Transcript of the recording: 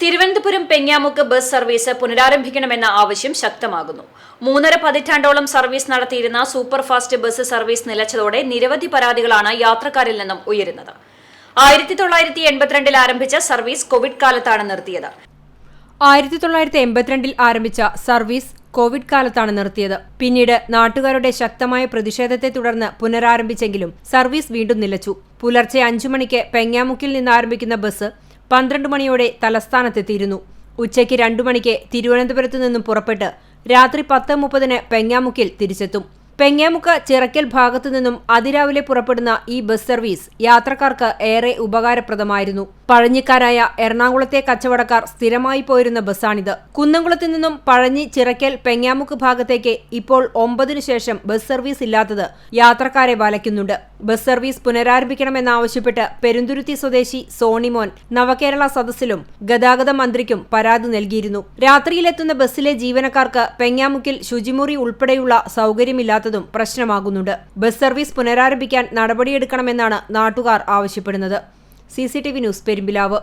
Thiruvananthapuram Pengamukku bus service പുനരാരംഭിക്കണമെന്ന ആവശ്യം ശക്തമാകുന്നു. മൂന്നര പതിറ്റാണ്ടോളം സർവീസ് നടത്തിയിരുന്ന സൂപ്പർ ഫാസ്റ്റ് ബസ് സർവീസ് നിലച്ചതോടെ നിരവധി പരാതികളാണ് യാത്രക്കാരിൽ നിന്നും ഉയരുന്നത്. ആയിരത്തി തൊള്ളായിരത്തി എൺപത്തിരണ്ടിൽ ആരംഭിച്ച സർവീസ് കോവിഡ് കാലത്താണ് നിർത്തിയത്. ആയിരത്തി തൊള്ളായിരത്തി എൺപത്തിരണ്ടിൽ ആരംഭിച്ച സർവീസ് കോവിഡ് കാലത്താണ് നിർത്തിയത്. പിന്നീട് നാട്ടുകാരുടെ ശക്തമായ പ്രതിഷേധത്തെ തുടർന്ന് പുനരാരംഭിച്ചെങ്കിലും സർവീസ് വീണ്ടും നിലച്ചു. പുലർച്ചെ അഞ്ചു മണിക്ക് പെങ്ങാമുക്കിൽ നിന്ന് ആരംഭിക്കുന്ന ബസ് പന്ത്രണ്ട് മണിയോടെ തലസ്ഥാനത്തെത്തിയിരുന്നു. ഉച്ചയ്ക്ക് രണ്ടു മണിക്ക് തിരുവനന്തപുരത്തു നിന്നും പുറപ്പെട്ട് രാത്രി പത്ത് മുപ്പതിന് പെങ്ങാമുക്കിൽ തിരിച്ചെത്തും. പെങ്ങാമുക്ക് ചിറക്കൽ ഭാഗത്തു നിന്നും അതിരാവിലെ പുറപ്പെടുന്ന ഈ ബസ് സർവീസ് യാത്രക്കാർക്ക് ഏറെ ഉപകാരപ്രദമായിരുന്നു. പഴഞ്ഞിക്കാരായ എറണാകുളത്തെ കച്ചവടക്കാർ സ്ഥിരമായി പോയിരുന്ന ബസ്സാണിത്. കുന്നംകുളത്തു നിന്നും പഴഞ്ഞി ചിറക്കൽ പെങ്ങാമുക്ക് ഭാഗത്തേക്ക് ഇപ്പോൾ ഒമ്പതിനു ശേഷം ബസ് സർവീസ് ഇല്ലാത്തത് യാത്രക്കാരെ വലയ്ക്കുന്നുണ്ട് ബസ് സർവീസ് പുനരാരംഭിക്കണമെന്നാവശ്യപ്പെട്ട് പെരുന്തുരുത്തി സ്വദേശി സോണിമോൻ നവകേരള സദസ്സിലും ഗതാഗത മന്ത്രിക്കും പരാതി നൽകിയിരുന്നു. രാത്രിയിലെത്തുന്ന ബസ്സിലെ ജീവനക്കാർക്ക് പെങ്ങാമുക്കിൽ ശുചിമുറി ഉൾപ്പെടെയുള്ള സൗകര്യമില്ലാത്തതും പ്രശ്നമാകുന്നുണ്ട്. ബസ് സർവീസ് പുനരാരംഭിക്കാൻ നടപടിയെടുക്കണമെന്നാണ് നാട്ടുകാർ ആവശ്യപ്പെടുന്നത്. C News Perumpilavu.